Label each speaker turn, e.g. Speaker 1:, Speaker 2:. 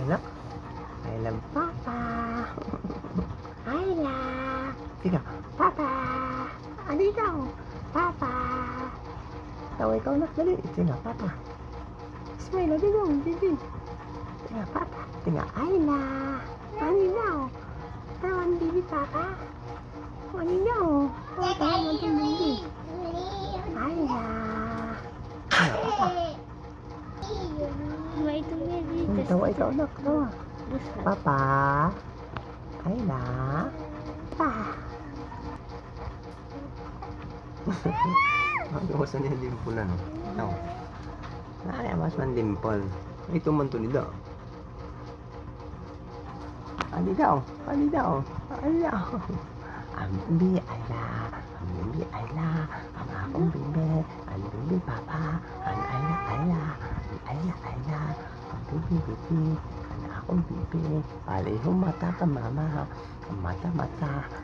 Speaker 1: anak. I love Papa. Ayla. Sige, Papa. Ano daw? Papa. Tawag ikaw nak, dali. Sige, Papa. Smile, ano daw, baby. Sige, Papa. Sige, Ayla. Ano daw? Tawag, baby, Papa. Ano daw? Tawag, baby. Ayla. Sige, Papa.
Speaker 2: Diba ito baby?
Speaker 1: Hindi, tawa ikaw anak, tawa. Papa. Ayla. Pa. Ang gawas na yung dimple ano? Ano? Nakayamas man dimple. Ito man to nila. Ali daw. Ali daw. Ali daw. Ang bibi Ayla. Ang bibi Ayla. Ang akong bibi. Ang bibi Papa. Ang Ayla Ayla. Ang Ayla Ayla. Ang bibi akong bibi. Palihong mata ka mama. Ang mata mata.